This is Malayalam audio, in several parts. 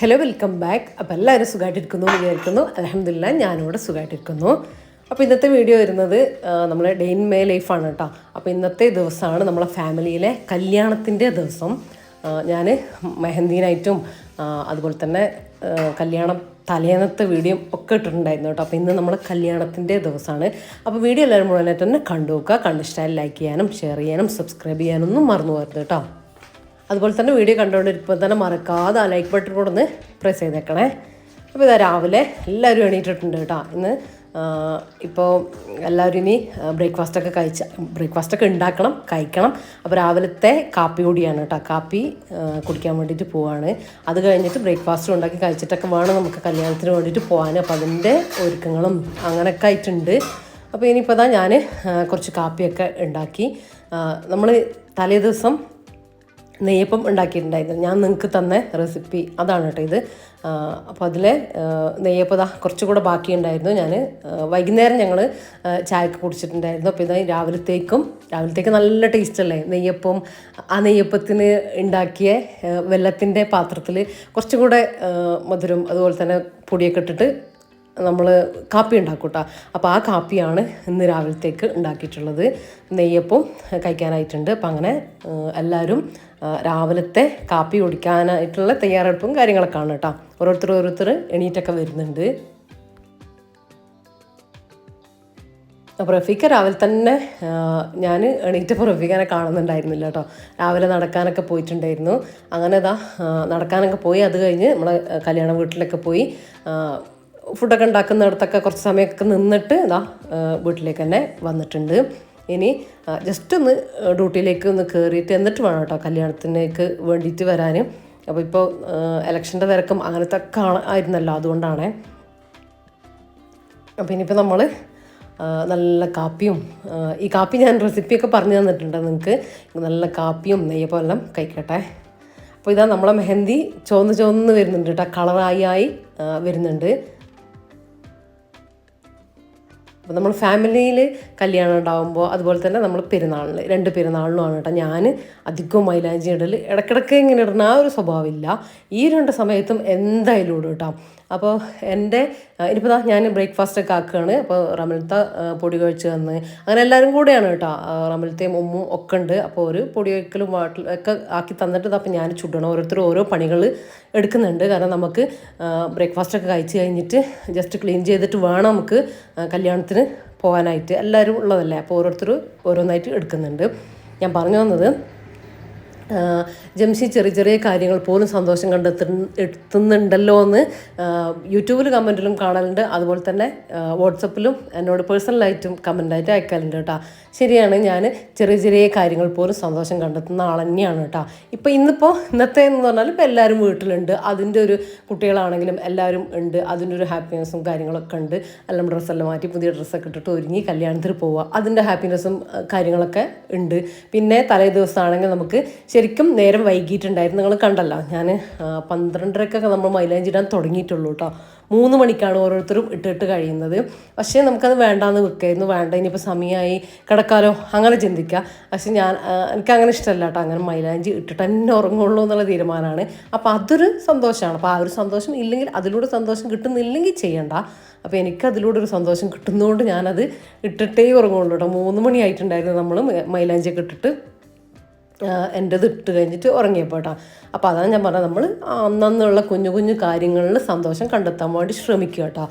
ഹലോ വെൽക്കം ബാക്ക് അപ്പോൾ എല്ലാവരും സുഖമായിട്ടിരിക്കുന്നു എന്ന് വിചാരിക്കുന്നു. അലഹമില്ല ഞാനിവിടെ സുഖമായിട്ടിരിക്കുന്നു അപ്പോൾ ഇന്നത്തെ വീഡിയോ വരുന്നത് നമ്മളെ ഡെയിൻ ഇൻ മേ ലൈഫാണ് കേട്ടോ. അപ്പോൾ ഇന്നത്തെ ദിവസമാണ് നമ്മളെ ഫാമിലിയിലെ കല്യാണത്തിന്റെ ദിവസം. ഞാൻ മെഹന്ദീനായിട്ടും അതുപോലെ തന്നെ കല്യാണം തലേന്നത്തെ വീഡിയോ ഒക്കെ ഇട്ടിട്ടുണ്ടായിരുന്നു കേട്ടോ. അപ്പോൾ ഇന്ന് നമ്മൾ കല്യാണത്തിന്റെ ദിവസമാണ്. അപ്പോൾ വീഡിയോ എല്ലാവരും മുഴുവനായിട്ട് തന്നെ കണ്ടു നോക്കുക. ലൈക്ക് ചെയ്യാനും ഷെയർ ചെയ്യാനും സബ്സ്ക്രൈബ് ചെയ്യാനൊന്നും മറന്നു പോകരുത് കേട്ടോ. അതുപോലെ തന്നെ വീഡിയോ കണ്ടുകൊണ്ടിരിക്കുമ്പോൾ തന്നെ മറക്കാതെ ആ ലൈക്ക് ബട്ടൺ കൂടെ ഒന്ന് പ്രസ് ചെയ്തേക്കണേ. അപ്പോൾ ഇതാ രാവിലെ എല്ലാവരും എണീറ്റിട്ടുണ്ട് കേട്ടോ. ഇന്ന് ഇപ്പോൾ എല്ലാവരും ഇനി ബ്രേക്ക്ഫാസ്റ്റൊക്കെ കഴിച്ച ബ്രേക്ക്ഫാസ്റ്റൊക്കെ ഉണ്ടാക്കണം കഴിക്കണം. അപ്പോൾ രാവിലത്തെ കാപ്പി കൂടിയാണ് കേട്ടോ. കാപ്പി കുടിക്കാൻ വേണ്ടിയിട്ട് പോവാണ്. അത് കഴിഞ്ഞിട്ട് ബ്രേക്ക്ഫാസ്റ്റ് ഉണ്ടാക്കി കഴിച്ചിട്ടൊക്കെ വേണം നമുക്ക് കല്യാണത്തിന് വേണ്ടിയിട്ട് പോകാൻ അപ്പോൾ അതിന്റെ ഒരുക്കങ്ങളും അങ്ങനെയൊക്കെ ആയിട്ടുണ്ട്. അപ്പോൾ ഇനിയിപ്പോൾ ഞാൻ കുറച്ച് കാപ്പിയൊക്കെ ഉണ്ടാക്കി. നമ്മൾ തലേ ദിവസം നെയ്യപ്പം ഉണ്ടാക്കിയിട്ടുണ്ടായിരുന്നു. ഞാൻ നിങ്ങൾക്ക് തന്ന റെസിപ്പി അതാണ് കേട്ടോ ഇത്. അപ്പോൾ അതിൽ നെയ്യപ്പം ഇതാ കുറച്ചുകൂടെ ബാക്കിയുണ്ടായിരുന്നു. ഞാൻ വൈകുന്നേരം ഞങ്ങൾ ചായക്ക് കുടിച്ചിട്ടുണ്ടായിരുന്നു. അപ്പോൾ ഇതായി രാവിലത്തേക്കും രാവിലത്തേക്ക് നല്ല ടേസ്റ്റ് അല്ലേ? നെയ്യപ്പം ആ നെയ്യപ്പത്തിന് ഉണ്ടാക്കിയ വെള്ളത്തിന്റെ പാത്രത്തിൽ കുറച്ചുകൂടെ കൂടെ മധുരം അതുപോലെ തന്നെ പൊടിയൊക്കെ ഇട്ടിട്ട് നമ്മൾ കാപ്പി ഉണ്ടാക്കും കേട്ടോ അപ്പോൾ ആ കാപ്പിയാണ് ഇന്ന് രാവിലത്തേക്ക് ഉണ്ടാക്കിയിട്ടുള്ളത്. നെയ്യപ്പം കഴിക്കാനായിട്ടുണ്ട്. അപ്പം അങ്ങനെ എല്ലാവരും രാവിലത്തെ കാപ്പി കുടിക്കാനായിട്ടുള്ള തയ്യാറെടുപ്പും കാര്യങ്ങളൊക്കെ ആണ് കേട്ടോ. ഓരോരുത്തർ ഓരോരുത്തർ എണീറ്റൊക്കെ വരുന്നുണ്ട്. അപ്പോൾ റഫീഖ രാവിലെ തന്നെ ഞാൻ എണീറ്റപ്പോൾ റഫീഖാനെ കാണുന്നുണ്ടായിരുന്നില്ല കേട്ടോ. രാവിലെ നടക്കാനൊക്കെ പോയിട്ടുണ്ടായിരുന്നു. അങ്ങനെ ഇതാ നടക്കാനൊക്കെ പോയി. അത് കഴിഞ്ഞ് നമ്മളെ കല്യാണ വീട്ടിലൊക്കെ പോയി ഫുഡൊക്കെ ഉണ്ടാക്കുന്നിടത്തൊക്കെ കുറച്ച് സമയമൊക്കെ നിന്നിട്ട് ഇതാ വീട്ടിലേക്ക് തന്നെ വന്നിട്ടുണ്ട്. ഇനി ജസ്റ്റ് ഒന്ന് ഡ്യൂട്ടിയിലേക്ക് ഒന്ന് കയറിയിട്ട് എന്നിട്ട് വേണം കേട്ടോ കല്യാണത്തിലേക്ക് വേണ്ടിയിട്ട് വരാൻ അപ്പോൾ ഇപ്പോൾ ഇലക്ഷന്റെ തിരക്കും അങ്ങനത്തെ ആയിരുന്നല്ലോ അതുകൊണ്ടാണ്. അപ്പോൾ ഇനിയിപ്പോൾ നമ്മൾ നല്ല കാപ്പിയും ഈ കാപ്പി ഞാൻ റെസിപ്പിയൊക്കെ പറഞ്ഞു തന്നിട്ടുണ്ട് നിങ്ങൾക്ക് നല്ല കാപ്പിയും നെയ്യപ്പം എല്ലാം കഴിക്കട്ടെ. അപ്പോൾ ഇതാ നമ്മളെ മെഹന്തി ചുവന്ന് ചുവന്ന് വരുന്നുണ്ട് കേട്ടോ കളറായി ആയി വരുന്നുണ്ട്. അപ്പോൾ നമ്മൾ ഫാമിലിയിൽ കല്യാണം ഉണ്ടാകുമ്പോൾ അതുപോലെ തന്നെ നമ്മൾ പെരുന്നാളിന് രണ്ട് പെരുന്നാളിനുമാണ് കേട്ടോ ഞാൻ അധികവും മൈലാഞ്ചി ഇടൽ ഇടയ്ക്കിടയ്ക്ക് ഇങ്ങനെ ഇടുന്ന ആ ഒരു സ്വഭാവമില്ല ഈ രണ്ട് സമയത്തും എന്തായാലും ഇടും കേട്ടോ. അപ്പോൾ എന്റെ ഇനിയിപ്പോൾ ഞാൻ ബ്രേക്ക്ഫാസ്റ്റ് ഒക്കെ ആക്കുകയാണ്. അപ്പോൾ റമലത്ത പൊടി കഴിച്ച് തന്ന്. അങ്ങനെ എല്ലാവരും കൂടെയാണ് കേട്ടോ. ആ, ഉമ്മും ഒക്കെ ഉണ്ട്. അപ്പോൾ ഒരു പൊടി വയ്ക്കലും വാട്ടിൽ ഒക്കെ ആക്കി തന്നിട്ട് അപ്പോൾ ഞാൻ ചുടണം. ഓരോരുത്തരും ഓരോ പണികൾ എടുക്കുന്നുണ്ട്. കാരണം നമുക്ക് ബ്രേക്ക്ഫാസ്റ്റ് ഒക്കെ കഴിച്ച് കഴിഞ്ഞിട്ട് ജസ്റ്റ് ക്ലീൻ ചെയ്തിട്ട് വേണം നമുക്ക് കല്യാണത്തിന് പോകാനായിട്ട്. എല്ലാവരും ഉള്ളതല്ലേ? അപ്പോൾ ഓരോരുത്തർ ഓരോന്നായിട്ട് എടുക്കുന്നുണ്ട്. ഞാൻ പറഞ്ഞു വന്നത് ജംഷി ചെറിയ ചെറിയ കാര്യങ്ങൾ പോലും സന്തോഷം കണ്ടെത്തു എത്തുന്നുണ്ടല്ലോ എന്ന് യൂട്യൂബിൽ കമന്റിലും കാണലുണ്ട്. അതുപോലെ തന്നെ വാട്സപ്പിലും എന്നോട് പേഴ്സണലായിട്ടും കമന്റായിട്ട് അയക്കാറുണ്ട് കേട്ടോ. ശരിയാണ് ഞാൻ ചെറിയ ചെറിയ കാര്യങ്ങൾ പോലും സന്തോഷം കണ്ടെത്തുന്ന ആൾ തന്നെയാണ് കേട്ടോ. ഇപ്പോൾ ഇന്നിപ്പോൾ ഇന്നത്തെ എന്ന് പറഞ്ഞാൽ ഇപ്പോൾ എല്ലാവരും വീട്ടിലുണ്ട്. അതിന്റെ ഒരു കുട്ടികളാണെങ്കിലും എല്ലാവരും ഉണ്ട്. അതിന്റെ ഒരു ഹാപ്പിനെസ്സും കാര്യങ്ങളൊക്കെ ഉണ്ട്. എല്ലാം ഡ്രസ്സെല്ലാം മാറ്റി പുതിയ ഡ്രസ്സൊക്കെ ഇട്ടിട്ട് ഒരുങ്ങി കല്യാണത്തിന് പോവുക അതിന്റെ ഹാപ്പിനെസ്സും കാര്യങ്ങളൊക്കെ ഉണ്ട്. പിന്നെ തലേ ദിവസമാണെങ്കിൽ നമുക്ക് ശരിക്കും നേരം വൈകിട്ടുണ്ടായിരുന്നു നിങ്ങൾ കണ്ടല്ലോ ഞാൻ പന്ത്രണ്ടരക്കൊക്കെ നമ്മൾ മൈലേജ് ഇടാൻ തുടങ്ങിയിട്ടുള്ളൂ കേട്ടോ മൂന്ന് മണിക്കാണ് ഓരോരുത്തരും ഇട്ടിട്ട് കഴിയുന്നത്. പക്ഷേ നമുക്കത് വേണ്ടാന്ന് വെക്കായിരുന്നു. വേണ്ട ഇനിയിപ്പോൾ സമയമായി കിടക്കാലോ അങ്ങനെ ചിന്തിക്കുക പക്ഷെ ഞാൻ എനിക്ക് അങ്ങനെ ഇഷ്ടമല്ല കേട്ടോ അങ്ങനെ മൈലാഞ്ചി ഇട്ടിട്ട് തന്നെ ഉറങ്ങുള്ളൂ എന്നുള്ള തീരുമാനമാണ്. അപ്പോൾ അതൊരു സന്തോഷമാണ്. അപ്പോൾ ആ ഒരു സന്തോഷം ഇല്ലെങ്കിൽ അതിലൂടെ സന്തോഷം കിട്ടുന്നില്ലെങ്കിൽ ചെയ്യണ്ട. അപ്പോൾ എനിക്ക് അതിലൂടെ ഒരു സന്തോഷം കിട്ടുന്നതുകൊണ്ട് ഞാനത് ഇട്ടിട്ടേ ഉറങ്ങുള്ളൂ കേട്ടോ മൂന്ന് മണിയായിട്ടുണ്ടായിരുന്നു നമ്മൾ മൈലാഞ്ചിയൊക്കെ ഇട്ടിട്ട്. എന്റെത് ഇട്ട് കഴിഞ്ഞിട്ട് ഉറങ്ങിയപ്പോൾ കേട്ടോ അപ്പോൾ അതാണ് ഞാൻ പറഞ്ഞത്. നമ്മൾ അന്നുള്ള കുഞ്ഞു കുഞ്ഞു കാര്യങ്ങളിൽ സന്തോഷം കണ്ടെത്താൻ വേണ്ടി ശ്രമിക്കുക കേട്ടോ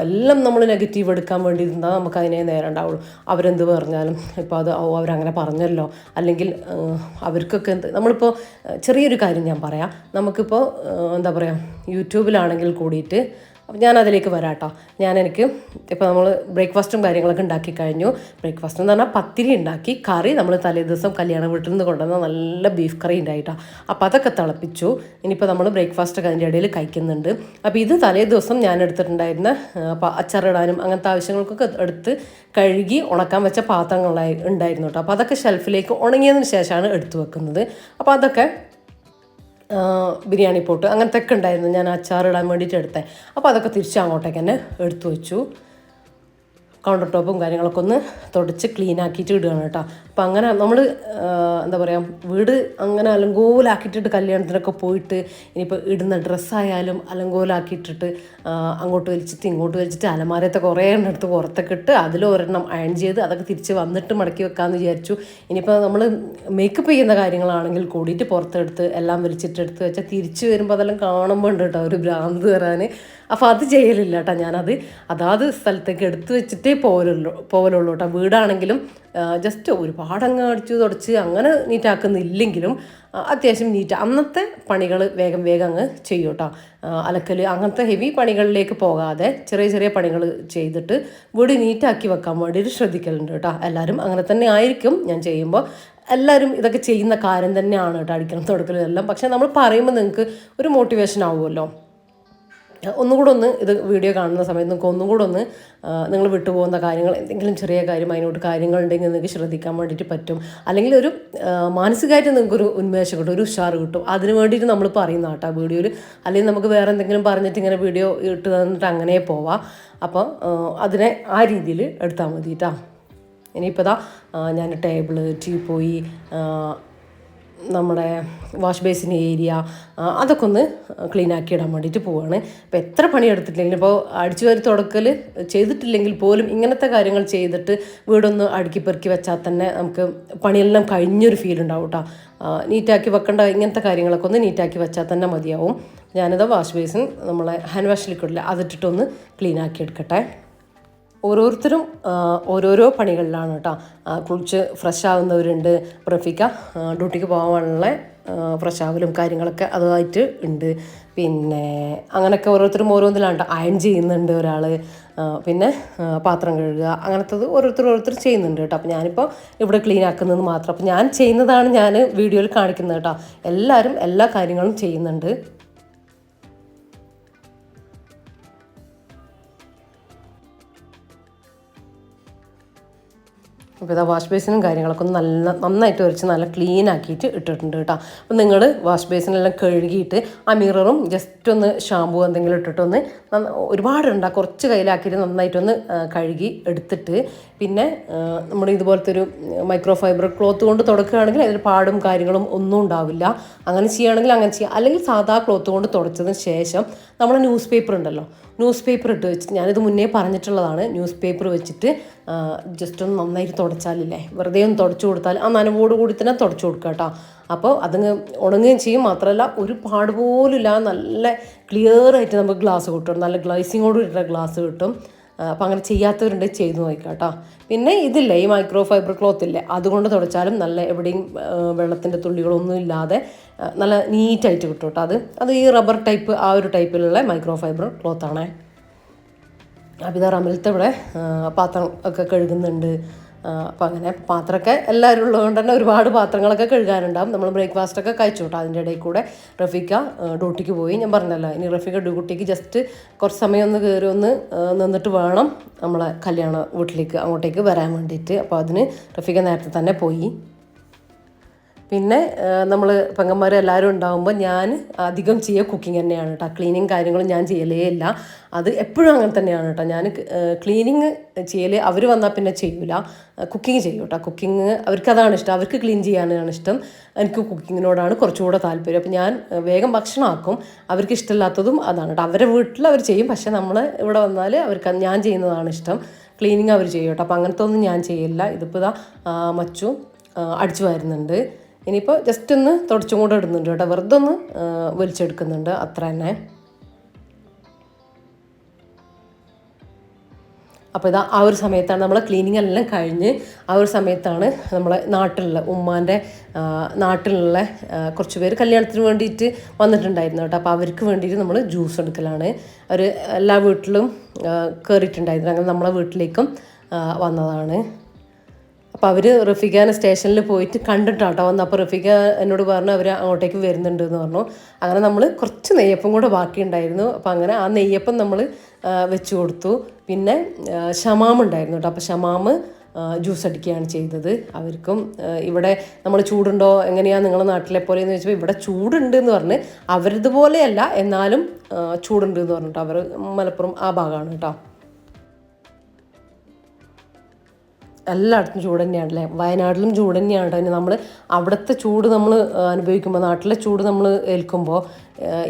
എല്ലാം നമ്മൾ നെഗറ്റീവ് എടുക്കാൻ വേണ്ടി ഇരുന്നാൽ നമുക്ക് അതിനെ നേരം ഉണ്ടാവുള്ളൂ. അവരെന്ത് പറഞ്ഞാലും ഇപ്പോൾ അത് ഓ അവരങ്ങനെ പറഞ്ഞല്ലോ. അല്ലെങ്കിൽ അവർക്കൊക്കെ എന്ത് നമ്മളിപ്പോൾ ചെറിയൊരു കാര്യം ഞാൻ പറയാം. നമുക്കിപ്പോൾ എന്താ പറയുക യൂട്യൂബിലാണെങ്കിൽ കൂടിയിട്ട് അപ്പം ഞാൻ അതിലേക്ക് വരാം കേട്ടോ ഞാൻ എനിക്ക് ഇപ്പോൾ നമ്മൾ ബ്രേക്ക്ഫാസ്റ്റും കാര്യങ്ങളൊക്കെ ഉണ്ടാക്കി കഴിഞ്ഞു. ബ്രേക്ക്ഫാസ്റ്റ് എന്ന് പറഞ്ഞാൽ പത്തിരി ഉണ്ടാക്കി കറി നമ്മൾ തലേ ദിവസം കല്യാണ വീട്ടിൽ നിന്ന് കൊണ്ടുവന്ന നല്ല ബീഫ് കറി ഉണ്ടായിട്ടോ. അപ്പോൾ അതൊക്കെ തിളപ്പിച്ചു. ഇനിയിപ്പോൾ നമ്മൾ ബ്രേക്ക്ഫാസ്റ്റ് ഒക്കെ അതിന്റെ ഇടയിൽ കഴിക്കുന്നുണ്ട്. അപ്പോൾ ഇത് തലേ ദിവസം ഞാൻ എടുത്തിട്ടുണ്ടായിരുന്ന അച്ചാറിടാനും അങ്ങനത്തെ ആവശ്യങ്ങൾക്കൊക്കെ എടുത്ത് കഴുകി ഉണക്കാൻ വെച്ച പാത്രങ്ങളായി ഉണ്ടായിരുന്നു കേട്ടോ. അപ്പോൾ അതൊക്കെ ഷെൽഫിലേക്ക് ഉണങ്ങിയതിന് ശേഷമാണ് എടുത്തു വെക്കുന്നത്. അപ്പോൾ അതൊക്കെ ബിരിയാണി പോട്ട്. അങ്ങനത്തെ ഒക്കെ ഉണ്ടായിരുന്നു ഞാൻ അച്ചാറിടാൻ വേണ്ടിയിട്ട് എടുത്തത് അപ്പോൾ അതൊക്കെ തിരിച്ച് അങ്ങോട്ടേക്ക് തന്നെ എടുത്തു വെച്ചു. കൗണ്ടർ ടോപ്പും കാര്യങ്ങളൊക്കെ ഒന്ന് തുടച്ച് ക്ലീൻ ആക്കിയിട്ട് ഇടുകയാണ് കേട്ടോ. അപ്പം അങ്ങനെ നമ്മൾ എന്താ പറയുക വീട് അങ്ങനെ അലങ്കോലാക്കിയിട്ടിട്ട് കല്യാണത്തിനൊക്കെ പോയിട്ട് ഇനിയിപ്പോൾ ഇടുന്ന ഡ്രസ്സായാലും അലങ്കോലാക്കിയിട്ടിട്ട് അങ്ങോട്ട് വലിച്ചിട്ട് ഇങ്ങോട്ട് വലിച്ചിട്ട് അലമാരത്തെ കുറേ എണ്ണം എടുത്ത് പുറത്തൊക്കെ ഇട്ട് അതിൽ ഒരെണ്ണം അയൺ ചെയ്ത് അതൊക്കെ തിരിച്ച് വന്നിട്ട് മടക്കി വെക്കാമെന്ന് വിചാരിച്ചു. ഇനിയിപ്പോൾ നമ്മൾ മേക്കപ്പ് ചെയ്യുന്ന കാര്യങ്ങളാണെങ്കിൽ കൂടിയിട്ട് പുറത്തെടുത്ത് എല്ലാം വലിച്ചിട്ടെടുത്ത് വെച്ചാൽ തിരിച്ച് വരുമ്പോൾ അതെല്ലാം കാണുമ്പോൾ ഉണ്ട് കേട്ടോ ഒരു ഭ്രാന്ത് വരാൻ അപ്പോൾ അത് ചെയ്യലില്ല കേട്ടോ ഞാനത്. അതാത് സ്ഥലത്തേക്ക് എടുത്തു വെച്ചിട്ടേ പോവലുള്ളൂ പോകലുള്ളൂ കേട്ടോ വീടാണെങ്കിലും ജസ്റ്റ് ഒരുപാടങ്ങ് അടിച്ചു തുടച്ച് അങ്ങനെ നീറ്റാക്കുന്നില്ലെങ്കിലും അത്യാവശ്യം നീറ്റ്. അന്നത്തെ പണികൾ വേഗം വേഗം അങ്ങ് ചെയ്യും കേട്ടോ അലക്കൽ അങ്ങനത്തെ ഹെവി പണികളിലേക്ക് പോകാതെ ചെറിയ ചെറിയ പണികൾ ചെയ്തിട്ട് വീട് നീറ്റാക്കി വെക്കാൻ വേണ്ടിയിട്ട് ശ്രദ്ധിക്കലുണ്ട് കേട്ടോ എല്ലാവരും അങ്ങനെ തന്നെ ആയിരിക്കും ഞാൻ ചെയ്യുമ്പോൾ എല്ലാവരും ഇതൊക്കെ ചെയ്യുന്ന കാര്യം തന്നെയാണ് കേട്ടോ അടിക്കണം തുടക്കലും എല്ലാം. പക്ഷേ നമ്മൾ പറയുമ്പോൾ നിങ്ങൾക്ക് ഒരു മോട്ടിവേഷൻ ആവുമല്ലോ. ഒന്നുകൂടെ ഒന്ന് ഇത് വീഡിയോ കാണുന്ന സമയത്ത് നിങ്ങൾക്ക് ഒന്നുകൂടെ ഒന്ന് നിങ്ങൾ വിട്ടുപോകുന്ന കാര്യങ്ങൾ എന്തെങ്കിലും ചെറിയ കാര്യം അതിനോട് കാര്യങ്ങളുണ്ടെങ്കിൽ നിങ്ങൾക്ക് ശ്രദ്ധിക്കാൻ വേണ്ടിയിട്ട് പറ്റും. അല്ലെങ്കിൽ ഒരു മാനസികമായിട്ട് നിങ്ങൾക്കൊരു ഉന്മേഷം കിട്ടും ഒരു ഉഷാർ കിട്ടും. അതിന് വേണ്ടിയിട്ട് നമ്മൾ പറയുന്ന കേട്ടോ വീഡിയോയിൽ. അല്ലെങ്കിൽ നമുക്ക് വേറെ എന്തെങ്കിലും പറഞ്ഞിട്ട് ഇങ്ങനെ വീഡിയോ ഇട്ട് തന്നിട്ട് അങ്ങനെ പോവാം. അപ്പോൾ അതിനെ ആ രീതിയിൽ എടുത്താൽ മതി കേട്ടോ. ഇനിയിപ്പോൾ ദാ ഞാൻ ടേബിൾ ടീപ്പോയി നമ്മുടെ വാഷ് ബേസിൻ ഏരിയ അതൊക്കെ ഒന്ന് ക്ലീൻ ആക്കി ഇടാൻ വേണ്ടിയിട്ട് പോവുകയാണ് അപ്പോൾ എത്ര പണി എടുത്തിട്ടില്ലെങ്കിലും ഇപ്പോൾ അടിച്ചു വാരി തുടക്കൽ ചെയ്തിട്ടില്ലെങ്കിൽ പോലും ഇങ്ങനത്തെ കാര്യങ്ങൾ ചെയ്തിട്ട് വീടൊന്ന് അടുക്കി പെറുക്കി വെച്ചാൽ തന്നെ നമുക്ക് പണിയെല്ലാം കഴിഞ്ഞൊരു ഫീൽ ഉണ്ടാവും കേട്ടോ നീറ്റാക്കി വെക്കേണ്ട ഇങ്ങനത്തെ കാര്യങ്ങളൊക്കെ ഒന്ന് നീറ്റാക്കി വെച്ചാൽ തന്നെ മതിയാവും. ഞാനത് വാഷ് ബേസിൻ നമ്മളെ ഹാൻഡ് വാഷ് ലിക്വിഡിൽ അതിട്ടിട്ടൊന്ന് ക്ലീൻ ആക്കി എടുക്കട്ടെ. ഓരോരുത്തരും ഓരോരോ പണികളിലാണ് കേട്ടോ. കുളിച്ച് ഫ്രഷ് ആവുന്നവരുണ്ട് പ്രഫിക്ക ഡ്യൂട്ടിക്ക് പോകാനുള്ള ഫ്രഷ് ആവലും കാര്യങ്ങളൊക്കെ അതുമായിട്ട് ഉണ്ട്. പിന്നെ അങ്ങനെയൊക്കെ ഓരോരുത്തരും ഓരോന്നിലാണ് അയൺ ചെയ്യുന്നുണ്ട് ഒരാൾ പിന്നെ പാത്രം കഴുകുക അങ്ങനത്തത് ഓരോരുത്തർ ഓരോരുത്തർ ചെയ്യുന്നുണ്ട് കേട്ടോ. അപ്പോൾ ഞാനിപ്പോൾ ഇവിടെ ക്ലീൻ ആക്കുന്നത് മാത്രം. അപ്പോൾ ഞാൻ ചെയ്യുന്നതാണ് ഞാൻ വീഡിയോയിൽ കാണിക്കുന്നത് കേട്ടോ. എല്ലാവരും എല്ലാ കാര്യങ്ങളും ചെയ്യുന്നുണ്ട്. അപ്പോൾ ഇതാ വാഷ് ബേസിനും കാര്യങ്ങളൊക്കെ ഒന്ന് നല്ല നന്നായിട്ട് വരച്ച് നല്ല ക്ലീൻ ആക്കിയിട്ട് ഇട്ടിട്ടുണ്ട് കേട്ടോ. അപ്പോൾ നിങ്ങൾ വാഷ് ബേസിനെല്ലാം കഴുകിയിട്ട് ആ മിററും ജസ്റ്റ് ഒന്ന് ഷാമ്പു എന്തെങ്കിലും ഇട്ടിട്ടൊന്ന് ഒരുപാടുണ്ടാ കുറച്ച് കയ്യിലാക്കിയിട്ട് നന്നായിട്ടൊന്ന് കഴുകി എടുത്തിട്ട് പിന്നെ നമ്മുടെ ഇതുപോലത്തെ ഒരു മൈക്രോ ഫൈബർ ക്ലോത്ത് കൊണ്ട് തുടക്കുകയാണെങ്കിൽ അതിൽ പാടും കാര്യങ്ങളും ഒന്നും ഉണ്ടാവില്ല. അങ്ങനെ ചെയ്യുകയാണെങ്കിൽ അങ്ങനെ ചെയ്യാം. അല്ലെങ്കിൽ സാധാ ക്ലോത്ത് കൊണ്ട് തുടച്ചതിന് ശേഷം നമ്മൾ ന്യൂസ് പേപ്പർ ഉണ്ടല്ലോ ന്യൂസ് പേപ്പർ ഇട്ട് വെച്ചിട്ട് ഞാനിത് മുന്നേ പറഞ്ഞിട്ടുള്ളതാണ്. ന്യൂസ് പേപ്പർ വെച്ചിട്ട് ജസ്റ്റ് ഒന്ന് നന്നായിട്ട് തുടച്ചാലില്ലേ? വെറുതെ ഒന്ന് തുടച്ചു കൊടുത്താൽ ആ നനവോട് കൂടി തന്നെ തുടച്ചു കൊടുക്കുക കേട്ടോ. അപ്പോൾ അതങ്ങ് ഉണങ്ങുകയും ചെയ്യും. മാത്രമല്ല ഒരു പാട് പോലും ഇല്ലാതെ നല്ല ക്ലിയർ ആയിട്ട് നമുക്ക് ഗ്ലാസ് കിട്ടും. നല്ല ഗ്ലൈസിങ്ങോട് കൂടിയിട്ടുള്ള ഗ്ലാസ് കിട്ടും. അപ്പോൾ അങ്ങനെ ചെയ്യാത്തവരുണ്ട് ചെയ്തു നോക്കാം കേട്ടോ. പിന്നെ ഇതില്ല ഈ മൈക്രോ ഫൈബർ ക്ലോത്ത് ഇല്ല. അതുകൊണ്ട് തുടച്ചാലും നല്ല എവിടെയും വെള്ളത്തിന്റെ തുള്ളികളൊന്നും ഇല്ലാതെ നല്ല നീറ്റായിട്ട് കിട്ടും കേട്ടോ അത്. അത് ഈ റബ്ബർ ടൈപ്പ് ആ ഒരു ടൈപ്പിലുള്ള മൈക്രോ ഫൈബർ ക്ലോത്താണേ അബിത റമിലത്തെ ഇവിടെ പാത്രം ഒക്കെ കഴുകുന്നുണ്ട്. അപ്പോൾ അങ്ങനെ പാത്രമൊക്കെ എല്ലാവരും ഉള്ളതുകൊണ്ട് തന്നെ ഒരുപാട് പാത്രങ്ങളൊക്കെ കഴുകാനുണ്ടാവും. നമ്മൾ ബ്രേക്ക്ഫാസ്റ്റൊക്കെ കഴിച്ചു കേട്ടോ അതിന്റെ ഇടയിൽ കൂടെ റഫീക്ക ഡ്യൂട്ടിക്ക് പോയി. ഞാൻ പറഞ്ഞല്ലോ ഇനി റഫീക്ക ഡ്യൂട്ടിക്ക് ജസ്റ്റ് കുറച്ച് സമയം ഒന്ന് കയറി ഒന്ന് നിന്നിട്ട് വേണം നമ്മളെ കല്യാണ വീട്ടിലേക്ക് അങ്ങോട്ടേക്ക് വരാൻ വേണ്ടിയിട്ട്. അപ്പോൾ അതിന് റഫീക്ക നേരത്തെ തന്നെ പോയി. പിന്നെ നമ്മൾ പെങ്ങന്മാർ എല്ലാവരും ഉണ്ടാകുമ്പോൾ ഞാൻ അധികം ചെയ്യുക കുക്കിംഗ് തന്നെയാണ് കേട്ടോ ക്ലീനിങ് കാര്യങ്ങളും ഞാൻ ചെയ്യലേ ഇല്ല. അത് എപ്പോഴും അങ്ങനെ തന്നെയാണ് കേട്ടോ ഞാൻ ക്ലീനിങ് ചെയ്യൽ അവർ വന്നാൽ പിന്നെ ചെയ്യൂല. കുക്കിംഗ് ചെയ്യും കേട്ടോ കുക്കിംഗ് അവർക്ക് അതാണ് ഇഷ്ടം. അവർക്ക് ക്ലീൻ ചെയ്യാനാണ് ഇഷ്ടം. എനിക്ക് കുക്കിങ്ങിനോടാണ് കുറച്ചുകൂടെ താല്പര്യം. അപ്പോൾ ഞാൻ വേഗം ഭക്ഷണമാക്കും. അവർക്ക് ഇഷ്ടമില്ലാത്തതും അതാണ് കേട്ടോ അവരെ വീട്ടിൽ അവർ ചെയ്യും. പക്ഷേ നമ്മൾ ഇവിടെ വന്നാൽ അവർക്ക് ഞാൻ ചെയ്യുന്നതാണ് ഇഷ്ടം. ക്ലീനിങ് അവർ ചെയ്യും കേട്ടോ അപ്പോൾ അങ്ങനത്തെ ഒന്നും ഞാൻ ചെയ്യില്ല ഇതിപ്പോൾ ഇതാ മച്ചു അടിച്ചു വരുന്നുണ്ട്. ഇനിയിപ്പോൾ ജസ്റ്റ് ഒന്ന് തുടച്ചും കൂടെ ഇടുന്നുണ്ട് കേട്ടോ. വെറുതെ ഒന്ന് വലിച്ചെടുക്കുന്നുണ്ട്. അത്ര തന്നെ. അപ്പോൾ ഇതാ ആ ഒരു സമയത്താണ് നമ്മൾ ക്ലീനിങ് എല്ലാം കഴിഞ്ഞ് ആ ഒരു സമയത്താണ് നമ്മളെ നാട്ടിലുള്ള ഉമ്മാന്റെ നാട്ടിലുള്ള കുറച്ച് പേര് കല്യാണത്തിന് വേണ്ടിയിട്ട് വന്നിട്ടുണ്ടായിരുന്നു കേട്ടോ. അപ്പോൾ അവർക്ക് വേണ്ടിയിട്ട് നമ്മൾ ജ്യൂസ് എടുക്കലാണ്. അവർ എല്ലാ വീട്ടിലും കയറിയിട്ടുണ്ടായിരുന്നു അങ്ങനെ നമ്മളെ വീട്ടിലേക്കും വന്നതാണ്. അപ്പോൾ അവർ റഫീഖാനെ സ്റ്റേഷനിൽ പോയിട്ട് കണ്ടിട്ടാട്ടോ വന്ന്. അപ്പോൾ റഫീഖ എന്നോട് പറഞ്ഞു അവർ അങ്ങോട്ടേക്ക് വരുന്നുണ്ട് എന്ന് പറഞ്ഞു. അങ്ങനെ നമ്മൾ കുറച്ച് നെയ്യപ്പം കൂടെ ബാക്കിയുണ്ടായിരുന്നു. അപ്പോൾ അങ്ങനെ ആ നെയ്യപ്പം നമ്മൾ വെച്ച് കൊടുത്തു. പിന്നെ ഷമാം ഉണ്ടായിരുന്നു കേട്ടോ. അപ്പോൾ ഷമാം ജ്യൂസ് അടിക്കുകയാണ് ചെയ്തത്. അവർക്കും ഇവിടെ നമ്മൾ ചൂടുണ്ടോ എങ്ങനെയാണ് നിങ്ങളുടെ നാട്ടിലെ പോലെ എന്ന് ചോദിച്ചപ്പോൾ ഇവിടെ ചൂടുണ്ട് എന്ന് പറഞ്ഞ് അവരതുപോലെയല്ല എന്നാലും ചൂടുണ്ട് എന്ന് പറഞ്ഞിട്ടോ അവർ മലപ്പുറം ആ ഭാഗമാണ് കേട്ടോ. എല്ലായിടത്തും ചൂട് തന്നെയാണല്ലേ? വയനാട്ടിലും ചൂട് തന്നെയാണ് കേട്ടോ. നമ്മൾ അവിടുത്തെ ചൂട് നമ്മൾ അനുഭവിക്കുമ്പോൾ നാട്ടിലെ ചൂട് നമ്മൾ ഏൽക്കുമ്പോൾ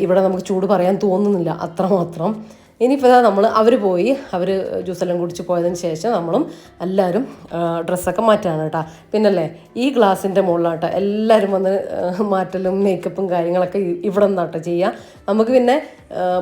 ഇവിടെ നമുക്ക് ചൂട് പറയാൻ തോന്നുന്നില്ല അത്രമാത്രം ഇനിയിപ്പോൾ ഇതാ നമ്മൾ അവർ പോയി അവർ ജ്യൂസെല്ലാം കുടിച്ച് പോയതിന് ശേഷം നമ്മളും എല്ലാവരും ഡ്രസ്സൊക്കെ മാറ്റാണ് കേട്ടോ. പിന്നല്ലേ ഈ ഗ്ലാസിന്റെ മുകളിലാട്ടോ എല്ലാവരും വന്ന് മാറ്റലും മേക്കപ്പും കാര്യങ്ങളൊക്കെ ഇവിടെ നിന്നാട്ടോ ചെയ്യുക നമുക്ക് പിന്നെ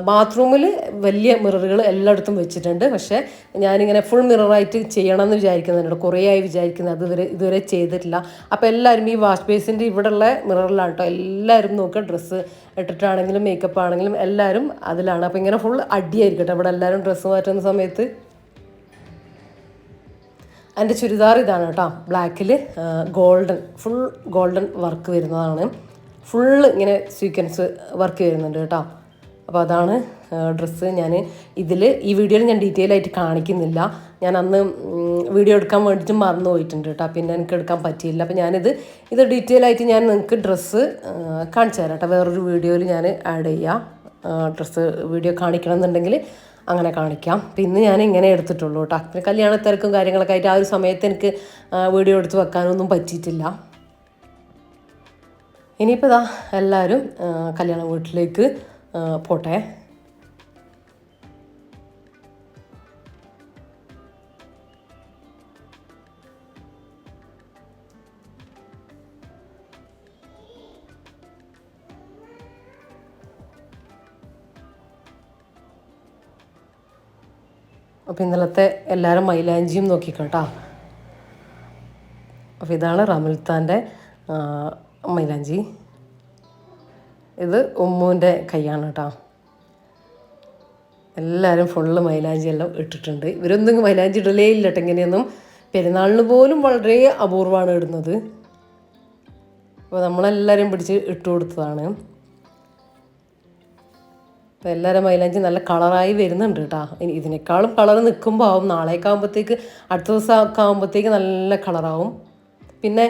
ബാത്റൂമിൽ വലിയ മിററുകൾ എല്ലായിടത്തും വെച്ചിട്ടുണ്ട്. പക്ഷേ ഞാനിങ്ങനെ ഫുൾ മിററായിട്ട് ചെയ്യണം എന്ന് വിചാരിക്കുന്നുണ്ട് കുറേ ആയി വിചാരിക്കുന്നത് അതുവരെ ഇതുവരെ ചെയ്തിട്ടില്ല. അപ്പോൾ എല്ലാവരും ഈ വാഷ് ബേസിന്റെ ഇവിടെയുള്ള മിററിലാണ് കേട്ടോ എല്ലാവരും നോക്കുക ഡ്രസ്സ് ഇട്ടിട്ടാണെങ്കിലും മേക്കപ്പ് ആണെങ്കിലും എല്ലാവരും അതിലാണ്. അപ്പോൾ ഇങ്ങനെ ഫുൾ അടിയായിരിക്കട്ടെ ഇവിടെ എല്ലാവരും ഡ്രസ്സ് മാറ്റുന്ന സമയത്ത്. എന്റെ ചുരിദാർ ഇതാണ് കേട്ടോ ബ്ലാക്കിൽ ഗോൾഡൻ ഫുൾ ഗോൾഡൻ വർക്ക് വരുന്നതാണ്. ഫുള്ള് ഇങ്ങനെ സീക്വൻസ് വർക്ക് വരുന്നുണ്ട് കേട്ടോ അപ്പോൾ അതാണ് ഡ്രസ്സ് ഞാൻ ഇതിൽ ഈ വീഡിയോയിൽ ഞാൻ ഡീറ്റെയിൽ ആയിട്ട് കാണിക്കുന്നില്ല. ഞാൻ അന്ന് വീഡിയോ എടുക്കാൻ വേണ്ടിയിട്ട് മറന്നു പോയിട്ടുണ്ട് കേട്ടോ പിന്നെ എനിക്ക് എടുക്കാൻ പറ്റിയില്ല. അപ്പോൾ ഞാനിത് ഇത് ഡീറ്റെയിൽ ആയിട്ട് ഞാൻ നിങ്ങൾക്ക് ഡ്രസ്സ് കാണിച്ചു തരാം കേട്ടോ വേറൊരു വീഡിയോയിൽ ഞാൻ ആഡ് ചെയ്യാം. ഡ്രസ്സ് വീഡിയോ കാണിക്കണം എന്നുണ്ടെങ്കിൽ അങ്ങനെ കാണിക്കാം. പിന്നെ ഞാൻ ഇങ്ങനെ എടുത്തിട്ടുള്ളൂ കേട്ടോ പിന്നെ കല്യാണ തിരക്കും കാര്യങ്ങളൊക്കെ ആയിട്ട് ആ ഒരു സമയത്ത് എനിക്ക് വീഡിയോ എടുത്ത് വെക്കാനൊന്നും പറ്റിയിട്ടില്ല. ഇനിയിപ്പോൾ ഇതാ എല്ലാവരും കല്യാണ വീട്ടിലേക്ക് പോട്ടെ. അപ്പോൾ ഇന്നലത്തെ എല്ലാവരും മൈലാഞ്ചിയും നോക്കിക്കോട്ടോ അപ്പോൾ ഇതാണ് റമൽത്താന്റെ മൈലാഞ്ചി. ഇത് ഉമ്മുവിന്റെ കൈയാണ് കേട്ടോ. എല്ലാവരും ഫുള്ള് മൈലാഞ്ചി എല്ലാം ഇട്ടിട്ടുണ്ട്. ഇവരൊന്നും മൈലാഞ്ചി ഇടലേ ഇല്ല കേട്ടോ ഇങ്ങനെയൊന്നും. പെരുന്നാളിന് പോലും വളരെ അപൂർവമാണ് ഇടുന്നത്. അപ്പോൾ നമ്മളെല്ലാവരും പിടിച്ച് ഇട്ട് കൊടുത്തതാണ്. അപ്പോൾ എല്ലാവരും മൈലാഞ്ചി നല്ല കളറായി വരുന്നുണ്ട് കേട്ടോ. ഇതിനേക്കാളും കളർ നിൽക്കുമ്പോൾ ആവും. നാളേക്കാവുമ്പോഴത്തേക്ക് അടുത്ത ദിവസം ആകുമ്പോഴത്തേക്ക് നല്ല കളറാവും. പിന്നെ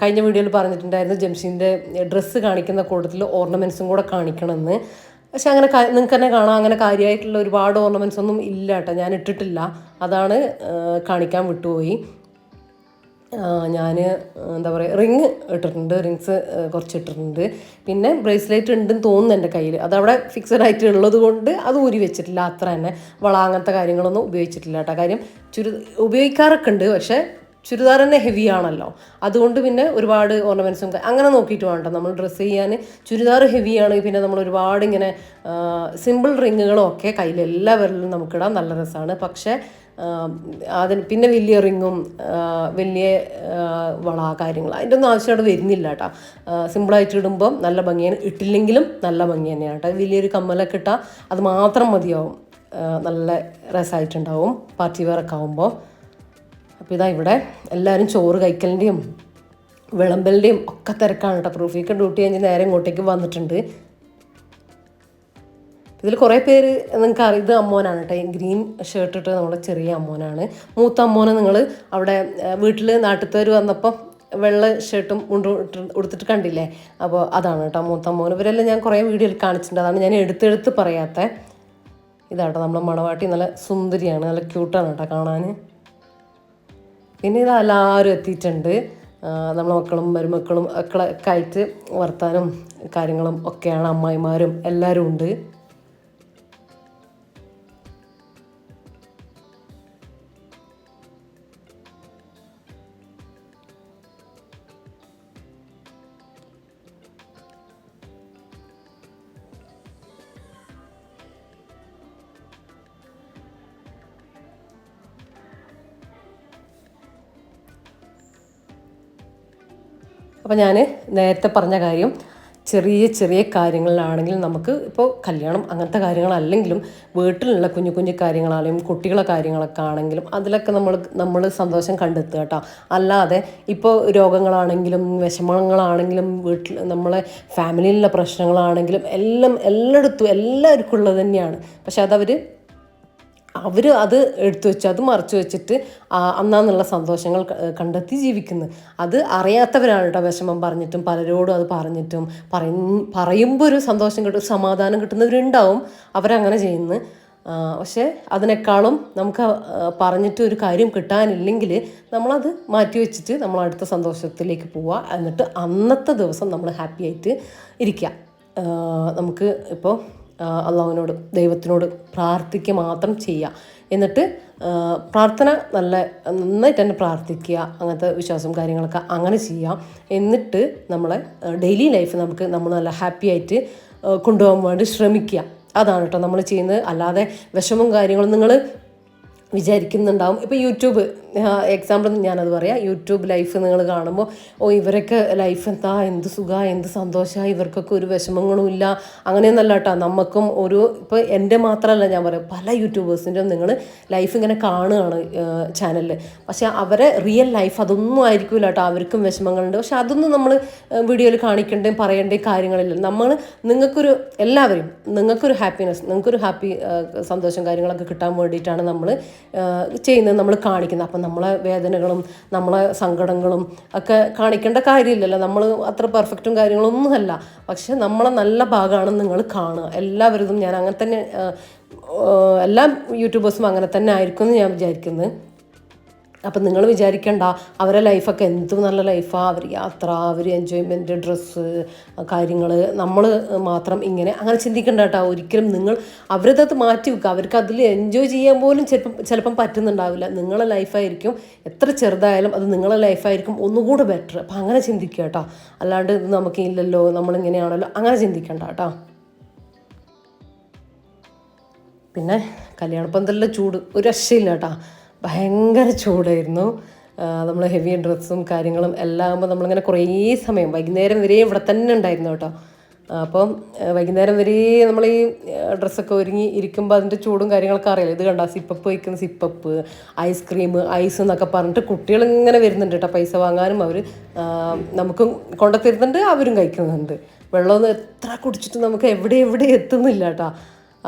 കഴിഞ്ഞ വീഡിയോയിൽ പറഞ്ഞിട്ടുണ്ടായിരുന്നു ജംഷീന്റെ ഡ്രസ്സ് കാണിക്കുന്ന കൂട്ടത്തിൽ ഓർണമെന്റ്സും കൂടെ കാണിക്കണമെന്ന്. പക്ഷെ അങ്ങനെ നിങ്ങൾക്ക് തന്നെ കാണാം. അങ്ങനെ കാര്യമായിട്ടുള്ള ഒരുപാട് ഓർണമെന്റ്സ് ഒന്നും ഇല്ല കേട്ടോ. ഞാൻ ഇട്ടിട്ടില്ല. അതാണ് കാണിക്കാൻ വിട്ടുപോയി. ഞാൻ എന്താ പറയുക റിങ് ഇട്ടിട്ടുണ്ട്. റിങ്സ് കുറച്ച് ഇട്ടിട്ടുണ്ട് പിന്നെ ബ്രേസ്ലെറ്റ് ഉണ്ടെന്ന് തോന്നുന്നു എന്റെ കയ്യിൽ അതവിടെ ഫിക്സഡ് ആയിട്ട് ഉള്ളത് കൊണ്ട് അത് ഊരി വെച്ചിട്ടില്ല. അത്ര തന്നെ. വള അങ്ങനത്തെ കാര്യങ്ങളൊന്നും ഉപയോഗിച്ചിട്ടില്ല കേട്ടോ. കാര്യം ചുരി ഉപയോഗിക്കാറൊക്കെ ഉണ്ട്. പക്ഷേ ചുരിദാർ തന്നെ ഹെവി ആണല്ലോ. അതുകൊണ്ട് പിന്നെ ഒരുപാട് ഓർണമെന്റ്സും അങ്ങനെ നോക്കിയിട്ട് വേണ്ട. നമ്മൾ ഡ്രസ്സ് ചെയ്യാൻ ചുരിദാർ ഹെവി ആണെങ്കിൽ പിന്നെ നമ്മൾ ഒരുപാട് ഇങ്ങനെ സിമ്പിൾ റിങ്ങുകളും ഒക്കെ കയ്യിൽ എല്ലാ നല്ല രസമാണ്. പക്ഷേ അതിന് പിന്നെ വലിയ റിങ്ങും വലിയ വള കാര്യങ്ങൾ അതിന്റെ ഒന്നും ആവശ്യം അവിടെ വരുന്നില്ല കേട്ടോ. സിമ്പിളായിട്ട് ഇടുമ്പം നല്ല ഭംഗിയാണ്. ഇട്ടില്ലെങ്കിലും നല്ല ഭംഗി തന്നെയാണ് കേട്ടോ. വലിയൊരു കമ്മലൊക്കെ ഇട്ടാൽ അത് മാത്രം മതിയാവും. നല്ല രസമായിട്ടുണ്ടാവും. പാർട്ടി വെയറൊക്കെ ആകുമ്പോൾ അപ്പോൾ ഇതാ ഇവിടെ എല്ലാവരും ചോറ് കഴിക്കലിന്റെയും വിളമ്പലിന്റെയും ഒക്കെ തിരക്കാണ് കേട്ടോ. പ്രൂഫിക്ക് ഡ്യൂട്ടി കഴിഞ്ഞ് നേരെ ഇങ്ങോട്ടേക്ക് വന്നിട്ടുണ്ട്. ഇതിൽ കുറേ പേര് നിങ്ങൾക്ക് അറിയാം ഇത് അമ്മോനാണ് കേട്ടോ. ഗ്രീൻ ഷർട്ട് ഇട്ട് നമ്മുടെ ചെറിയ അമ്മോനാണ്. മൂത്ത അമ്മോനെ നിങ്ങൾ അവിടെ വീട്ടിൽ നാട്ടുകാർ വന്നപ്പം വെള്ള ഷർട്ടും ഇട്ട് ഉടുത്തിട്ട് കണ്ടില്ലേ? അപ്പോൾ അതാണ് കേട്ടോ മൂത്ത അമ്മോൻ. ഇവരെല്ലാം ഞാൻ കുറേ വീഡിയോയിൽ കാണിച്ചിട്ടുണ്ട്. അതാണ് ഞാൻ എടുത്തെടുത്ത് പറയാത്ത. ഇതാട്ടോ നമ്മുടെ മണവാട്ടി നല്ല സുന്ദരിയാണ് നല്ല ക്യൂട്ടാണ് കേട്ടോ കാണാൻ പിന്നെ ഇത് എല്ലാവരും എത്തിയിട്ടുണ്ട് നമ്മളെ മക്കളും മരുമക്കളും ഒക്കെ ആയിട്ട് വർത്താനം കാര്യങ്ങളും ഒക്കെയാണ് അമ്മായിമാരും എല്ലാവരും ഉണ്ട്. അപ്പോൾ ഞാൻ നേരത്തെ പറഞ്ഞ കാര്യം ചെറിയ ചെറിയ കാര്യങ്ങളിലാണെങ്കിൽ നമുക്ക് ഇപ്പോൾ കല്യാണം അങ്ങനത്തെ കാര്യങ്ങളല്ലെങ്കിലും വീട്ടിലുള്ള കുഞ്ഞു കുഞ്ഞു കാര്യങ്ങളാണെങ്കിലും കുട്ടികളെ കാര്യങ്ങളൊക്കെ ആണെങ്കിലും അതിലൊക്കെ നമ്മൾ നമ്മൾ സന്തോഷം കണ്ടെത്തുക കേട്ടോ. അല്ലാതെ ഇപ്പോൾ രോഗങ്ങളാണെങ്കിലും വിഷമങ്ങളാണെങ്കിലും വീട്ടിൽ നമ്മളെ ഫാമിലിയിലുള്ള പ്രശ്നങ്ങളാണെങ്കിലും എല്ലാം എല്ലായിടത്തും എല്ലാവർക്കും ഉള്ളത് തന്നെയാണ്. പക്ഷെ അതവർ അവർ അത് എടുത്തു വെച്ച് അത് മറച്ചു വെച്ചിട്ട് അന്നാന്നുള്ള സന്തോഷങ്ങൾ കണ്ടെത്തി ജീവിക്കുന്നു. അത് അറിയാത്തവരാണ് കേട്ടോ വിഷമം പറഞ്ഞിട്ടും പലരോടും അത് പറഞ്ഞിട്ടും പറയും പറയുമ്പോൾ ഒരു സന്തോഷം കിട്ടും സമാധാനം കിട്ടുന്നവരുണ്ടാവും അവരങ്ങനെ ചെയ്യുന്നു. പക്ഷേ അതിനേക്കാളും നമുക്ക് പറഞ്ഞിട്ട് ഒരു കാര്യം കിട്ടാനില്ലെങ്കിൽ നമ്മളത് മാറ്റി വെച്ചിട്ട് നമ്മൾ അടുത്ത സന്തോഷത്തിലേക്ക് പോവുക എന്നിട്ട് അന്നത്തെ ദിവസം നമ്മൾ ഹാപ്പി ആയിട്ട് ഇരിക്കുക നമുക്ക് ഇപ്പോൾ അള്ളാഹുവിനോട് ദൈവത്തിനോട് പ്രാർത്ഥിക്കുക മാത്രം ചെയ്യുക. എന്നിട്ട് പ്രാർത്ഥന നല്ല നന്നായിട്ട് തന്നെ പ്രാർത്ഥിക്കുക അങ്ങനത്തെ വിശ്വാസം കാര്യങ്ങളൊക്കെ അങ്ങനെ ചെയ്യാം എന്നിട്ട് നമ്മളെ ഡെയിലി ലൈഫ് നമുക്ക് നമ്മൾ നല്ല ഹാപ്പി ആയിട്ട് കൊണ്ടുപോകാൻ വേണ്ടി ശ്രമിക്കുക. അതാണ് കേട്ടോ നമ്മൾ ചെയ്യുന്നത്. അല്ലാതെ വിഷമവും കാര്യങ്ങളും നിങ്ങൾ വിചാരിക്കുന്നുണ്ടാവും. ഇപ്പോൾ യൂട്യൂബ് എക്സാമ്പിൾ ഞാനത് പറയാം. യൂട്യൂബ് ലൈഫ് നിങ്ങൾ കാണുമ്പോൾ ഓ ഇവരൊക്കെ ലൈഫ് എന്താ? എന്ത് സുഖ? എന്ത് സന്തോഷമായി ഇവർക്കൊക്കെ ഒരു വിഷമങ്ങളും ഇല്ല. അങ്ങനെയൊന്നല്ല കേട്ടോ. നമുക്കും ഒരു ഇപ്പോൾ എന്റെ മാത്രമല്ല ഞാൻ പറയാം പല യൂട്യൂബേഴ്സിന്റെയും നിങ്ങൾ ലൈഫ് ഇങ്ങനെ കാണുകയാണ് ചാനലിൽ പക്ഷേ അവരെ റിയൽ ലൈഫ് അതൊന്നും ആയിരിക്കില്ല കേട്ടോ. അവർക്കും വിഷമങ്ങളുണ്ട്. പക്ഷെ അതൊന്നും നമ്മൾ വീഡിയോയിൽ കാണിക്കേണ്ടേ പറയേണ്ടേ കാര്യങ്ങളില്ല. നമ്മൾ നിങ്ങൾക്കൊരു എല്ലാവരും നിങ്ങൾക്കൊരു ഹാപ്പിനെസ് നിങ്ങൾക്കൊരു ഹാപ്പി സന്തോഷം കാര്യങ്ങളൊക്കെ കിട്ടാൻ വേണ്ടിയിട്ടാണ് നമ്മൾ ചെയ്യുന്നത് നമ്മൾ കാണിക്കുന്നത്. അപ്പം നമ്മളെ വേദനകളും നമ്മളെ സങ്കടങ്ങളും ഒക്കെ കാണിക്കേണ്ട കാര്യമില്ലല്ലോ. നമ്മൾ അത്ര പെർഫെക്റ്റും കാര്യങ്ങളൊന്നുമല്ല. പക്ഷെ നമ്മളെ നല്ല ഭാഗമാണ് നിങ്ങൾ കാണുക. എല്ലാവരും ഞാൻ അങ്ങനെ തന്നെ എല്ലാ യൂട്യൂബേഴ്സും അങ്ങനെ തന്നെ ആയിരിക്കും എന്ന് ഞാൻ വിചാരിക്കുന്നത് അപ്പം നിങ്ങൾ വിചാരിക്കണ്ട അവരെ ലൈഫൊക്കെ എന്ത് നല്ല ലൈഫാണ് അവർ യാത്ര അവർ എൻജോയ്മെന്റ് ഡ്രസ്സ് കാര്യങ്ങൾ നമ്മൾ മാത്രം ഇങ്ങനെ അങ്ങനെ ചിന്തിക്കേണ്ട കേട്ടോ. ഒരിക്കലും നിങ്ങൾ അവരത് മാറ്റി വെക്കുക. അവർക്ക് അതിൽ എൻജോയ് ചെയ്യാൻ പോലും ചിലപ്പം ചിലപ്പം പറ്റുന്നുണ്ടാവില്ല. നിങ്ങളെ ലൈഫായിരിക്കും എത്ര ചെറുതായാലും അത് നിങ്ങളെ ലൈഫായിരിക്കും ഒന്നുകൂടെ ബെറ്റർ അപ്പം അങ്ങനെ ചിന്തിക്കുക കേട്ടോ. അല്ലാണ്ട് ഇത് നമുക്ക് ഇല്ലല്ലോ നമ്മളിങ്ങനെയാണല്ലോ അങ്ങനെ ചിന്തിക്കണ്ട കേട്ടോ. പിന്നെ കല്യാണപ്പന്തലിലെ ചൂട് ഒരു രക്ഷയില്ല കേട്ടോ. ഭയങ്കര ചൂടായിരുന്നു. നമ്മൾ ഹെവി ഡ്രസ്സും കാര്യങ്ങളും എല്ലാം ആകുമ്പോൾ നമ്മളിങ്ങനെ കുറേ സമയം വൈകുന്നേരം വരെ ഇവിടെ തന്നെ ഉണ്ടായിരുന്നു കേട്ടോ. അപ്പം വൈകുന്നേരം വരെ നമ്മൾ ഈ ഡ്രസ്സൊക്കെ ഒരുങ്ങി ഇരിക്കുമ്പോൾ അതിന്റെ ചൂടും കാര്യങ്ങളൊക്കെ അറിയില്ല ഇത് കണ്ട? സിപ്പപ്പ് വയ്ക്കുന്ന സിപ്പപ്പ് ഐസ്ക്രീം ഐസ് എന്നൊക്കെ പറഞ്ഞിട്ട് കുട്ടികൾ ഇങ്ങനെ വരുന്നുണ്ട് കേട്ടോ പൈസ വാങ്ങാനും. അവർ നമുക്കും കൊണ്ടുത്തരുന്നുണ്ട് അവരും കഴിക്കുന്നുണ്ട്. വെള്ളമൊന്നും എത്ര കുടിച്ചിട്ട് നമുക്ക് എവിടെ എവിടെ എത്തുന്നില്ല കേട്ടോ.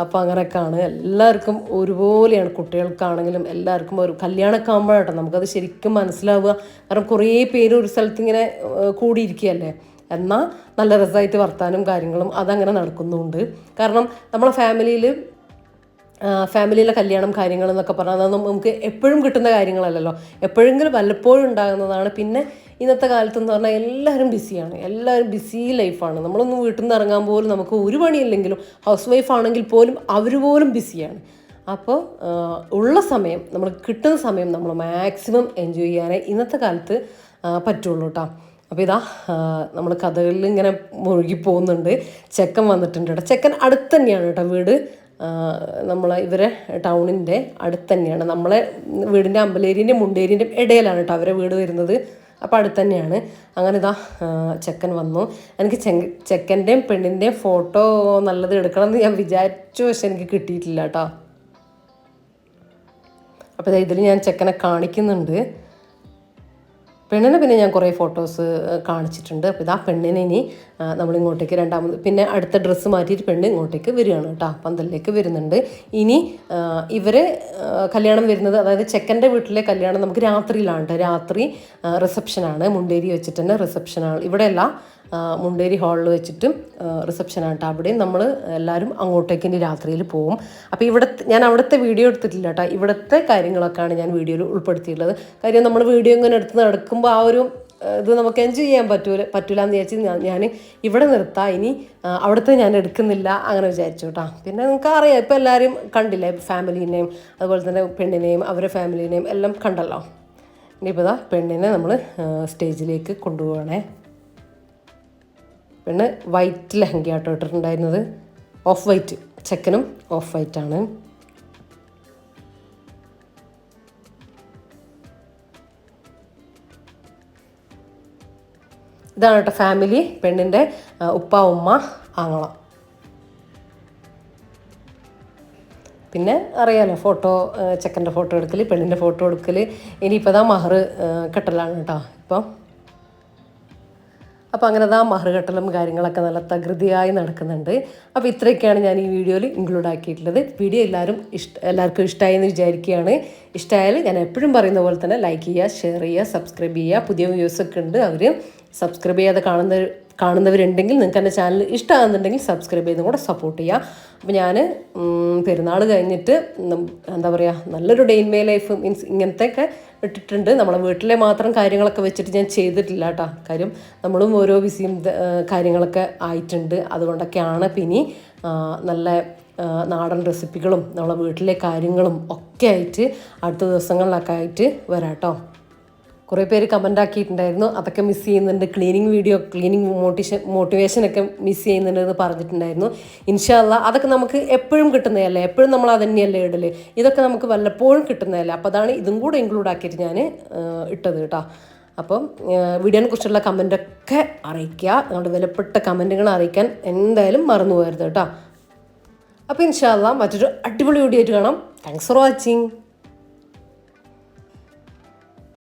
അപ്പോൾ അങ്ങനെയൊക്കെയാണ്. എല്ലാവർക്കും ഒരുപോലെയാണ് കുട്ടികൾക്കാണെങ്കിലും എല്ലാവർക്കും ഒരു കല്യാണമൊക്കെ ആകുമ്പോഴാട്ടോ നമുക്കത് ശരിക്കും മനസ്സിലാവുക. കാരണം കുറേ പേര് ഒരു സ്ഥലത്ത് ഇങ്ങനെ കൂടിയിരിക്കുകയല്ലേ? എന്നാൽ നല്ല രസമായിട്ട് വർത്താനും കാര്യങ്ങളും അതങ്ങനെ നടക്കുന്നുണ്ട്. കാരണം നമ്മളെ ഫാമിലിയിൽ ഫാമിലിയിലെ കല്യാണം കാര്യങ്ങൾ എന്നൊക്കെ പറഞ്ഞാൽ അതൊന്നും നമുക്ക് എപ്പോഴും കിട്ടുന്ന കാര്യങ്ങളല്ലല്ലോ. എപ്പോഴെങ്കിലും വല്ലപ്പോഴും ഉണ്ടാകുന്നതാണ്. പിന്നെ ഇന്നത്തെ കാലത്ത് എന്ന് പറഞ്ഞാൽ എല്ലാവരും ബിസിയാണ്. എല്ലാവരും ബിസി ലൈഫാണ്. നമ്മളൊന്നും വീട്ടിൽ നിന്ന് ഇറങ്ങാൻ പോലും നമുക്ക് ഒരു പണിയില്ലെങ്കിലും ഹൗസ് വൈഫ് ആണെങ്കിൽ പോലും അവർ പോലും ബിസിയാണ്. അപ്പോൾ ഉള്ള സമയം നമ്മൾ കിട്ടുന്ന സമയം നമ്മൾ മാക്സിമം എൻജോയ് ചെയ്യാനേ ഇന്നത്തെ കാലത്ത് പറ്റുള്ളൂ കേട്ടോ. അപ്പോൾ ഇതാ നമ്മൾ കഥകളിൽ ഇങ്ങനെ മുഴുകി പോകുന്നുണ്ട്. ചെക്കൻ വന്നിട്ടുണ്ട് കേട്ടോ. ചെക്കൻ അടുത്ത് തന്നെയാണ് കേട്ടോ വീട്. നമ്മളെ ഇവരെ ടൗണിന്റെ അടുത്ത് തന്നെയാണ് നമ്മളെ വീടിന്റെ അമ്പലേരിന്റെയും മുണ്ടേരിന്റെയും ഇടയിലാണ് കേട്ടോ അവരെ വീട് വരുന്നത്. അപ്പോൾ അടുത്ത് തന്നെയാണ് അങ്ങനെ ഇതാ ചെക്കൻ വന്നു. എനിക്ക് ചെ- ചെക്കന്റെയും പെണ്ണിന്റെയും ഫോട്ടോ നല്ലത് എടുക്കണം എന്ന് ഞാൻ വിചാരിച്ചു. പക്ഷെ എനിക്ക് കിട്ടിയിട്ടില്ല കേട്ടോ. അപ്പോൾ ഇതിൽ ഞാൻ ചെക്കനെ കാണിക്കുന്നുണ്ട്. പെണ്ണിനെ പിന്നെ ഞാൻ കുറേ ഫോട്ടോസ് കാണിച്ചിട്ടുണ്ട്. അപ്പോൾ ഇതാ പെണ്ണിനെ ഇനി നമ്മളിങ്ങോട്ടേക്ക് രണ്ടാമത് പിന്നെ അടുത്ത ഡ്രസ്സ് മാറ്റിയിട്ട് പെണ്ണ് ഇങ്ങോട്ടേക്ക് വരികയാണ് കേട്ടോ. പന്തലിലേക്ക് വരുന്നുണ്ട്. ഇനി ഇവർ കല്യാണം വരുന്നത് അതായത് ചെക്കന്റെ വീട്ടിലെ കല്യാണം നമുക്ക് രാത്രിയിലാണ് കേട്ടോ. രാത്രി റിസപ്ഷനാണ് മുണ്ടേരി വെച്ചിട്ട് തന്നെ റിസപ്ഷനാണ് ഇവിടെയല്ല മുണ്ടേരി ഹാളിൽ വെച്ചിട്ട് റിസപ്ഷനാണ് കേട്ടോ അവിടെയും നമ്മൾ എല്ലാവരും അങ്ങോട്ടേക്ക് ഇനി രാത്രിയിൽ പോകും അപ്പോൾ ഇവിടെ ഞാൻ അവിടുത്തെ വീഡിയോ എടുത്തിട്ടില്ല കേട്ടോ ഇവിടുത്തെ കാര്യങ്ങളൊക്കെയാണ് ഞാൻ വീഡിയോയിൽ ഉൾപ്പെടുത്തിയിട്ടുള്ളത്. കാര്യം നമ്മൾ വീഡിയോ ഇങ്ങനെ എടുത്ത് നടക്കുമ്പോൾ ആ ഒരു ഇത് നമുക്ക് എൻജോയ് ചെയ്യാൻ പറ്റൂല പറ്റൂല എന്ന് വിചാരിച്ച് ഞാൻ ഞാൻ ഇവിടെ നിർത്താം. ഇനി അവിടുത്തെ ഞാൻ എടുക്കുന്നില്ല അങ്ങനെ വിചാരിച്ചു കേട്ടോ പിന്നെ നിങ്ങൾക്ക് അറിയാം ഇപ്പോൾ എല്ലാവരും കണ്ടില്ലേ? ഫാമിലീനെയും അതുപോലെ തന്നെ പെണ്ണിനെയും അവരെ ഫാമിലീനെയും എല്ലാം കണ്ടല്ലോ? ഇനിയിപ്പോൾ ഇതാ പെണ്ണിനെ നമ്മൾ സ്റ്റേജിലേക്ക് കൊണ്ടുപോകണേ പെണ്ണ് വൈറ്റ് ലെഹങ്കയാട്ടോ ഇട്ടിട്ടുണ്ടായിരുന്നത്. ഓഫ് വൈറ്റ് ചെക്കനും ഓഫ് വൈറ്റ് ആണ്. ഇതാണ് കേട്ടോ ഫാമിലി പെണ്ണിന്റെ ഉപ്പ ഉമ്മ ആങ്ങള. പിന്നെ അറിയാലോ ഫോട്ടോ ചെക്കന്റെ ഫോട്ടോ എടുക്കൽ പെണ്ണിന്റെ ഫോട്ടോ എടുക്കൽ ഇനിയിപ്പോൾ ഇതാ മഹർ കെട്ടലാണ് കേട്ടോ. ഇപ്പം അപ്പോൾ അങ്ങനെ ആ മറുകട്ടലും കെട്ടലും കാര്യങ്ങളൊക്കെ നല്ല തകൃതിയായി നടക്കുന്നുണ്ട്. അപ്പോൾ ഇത്രയൊക്കെയാണ് ഞാൻ ഈ വീഡിയോയിൽ ഇൻക്ലൂഡ് ആക്കിയിട്ടുള്ളത്. വീഡിയോ എല്ലാവരും ഇഷ്ട എല്ലാവർക്കും ഇഷ്ടമായി എന്ന് വിചാരിക്കുകയാണ്. ഇഷ്ടമായാൽ ഞാൻ എപ്പോഴും പറയുന്ന പോലെ തന്നെ ലൈക്ക് ചെയ്യുക ഷെയർ ചെയ്യുക സബ്സ്ക്രൈബ് ചെയ്യുക. പുതിയ വ്യൂസൊക്കെ ഉണ്ട് അവർ സബ്സ്ക്രൈബ് ചെയ്യാതെ കാണുന്ന കാണുന്നവരുണ്ടെങ്കിൽ നിങ്ങൾക്ക് എന്റെ ചാനൽ ഇഷ്ടമാകുന്നുണ്ടെങ്കിൽ സബ്സ്ക്രൈബ് ചെയ്തും കൂടെ സപ്പോർട്ട് ചെയ്യുക അപ്പോൾ ഞാൻ പെരുന്നാൾ കഴിഞ്ഞിട്ട് എന്താ പറയുക നല്ലൊരു day in my life means ഇങ്ങനത്തെയൊക്കെ ഇട്ടിട്ടുണ്ട്. നമ്മളെ വീട്ടിലെ മാത്രം കാര്യങ്ങളൊക്കെ വെച്ചിട്ട് ഞാൻ ചെയ്തിട്ടില്ല കേട്ടോ കാര്യം നമ്മളും ഓരോ ബിസിയും കാര്യങ്ങളൊക്കെ ആയിട്ടുണ്ട്. അതുകൊണ്ടൊക്കെയാണ് പിന്നെ നല്ല നാടൻ റെസിപ്പികളും നമ്മളെ വീട്ടിലെ കാര്യങ്ങളും ഒക്കെ ആയിട്ട് അടുത്ത ദിവസങ്ങളിലൊക്കെ ആയിട്ട് വരാം കേട്ടോ കുറേ പേര് കമന്റ് ആക്കിയിട്ടുണ്ടായിരുന്നു. അതൊക്കെ മിസ് ചെയ്യുന്നുണ്ട്. ക്ലീനിങ് വീഡിയോ ക്ലീനിങ് മോട്ടിവേഷൻ മോട്ടിവേഷനൊക്കെ മിസ് ചെയ്യുന്നുണ്ട് എന്ന് പറഞ്ഞിട്ടുണ്ടായിരുന്നു. ഇൻഷാല്ല അതൊക്കെ നമുക്ക് എപ്പോഴും കിട്ടുന്നതല്ലേ? എപ്പോഴും നമ്മൾ അത് തന്നെയല്ലേ ഇടൽ? ഇതൊക്കെ നമുക്ക് വല്ലപ്പോഴും കിട്ടുന്നതല്ലേ? അപ്പോൾ അതാണ് ഇതും കൂടെ ഇൻക്ലൂഡ് ആക്കിയിട്ട് ഞാൻ ഇട്ടത് കേട്ടോ. അപ്പം വീഡിയോനെ കുറിച്ചുള്ള കമന്റൊക്കെ അറിയിക്കുക. നിങ്ങളുടെ വിലപ്പെട്ട കമന്റുകൾ അറിയിക്കാൻ എന്തായാലും മറന്നു പോകരുത് കേട്ടോ. അപ്പോൾ ഇൻഷാല്ല മറ്റൊരു അടിപൊളി വീഡിയോ ആയിട്ട് കാണാം. Thanks for watching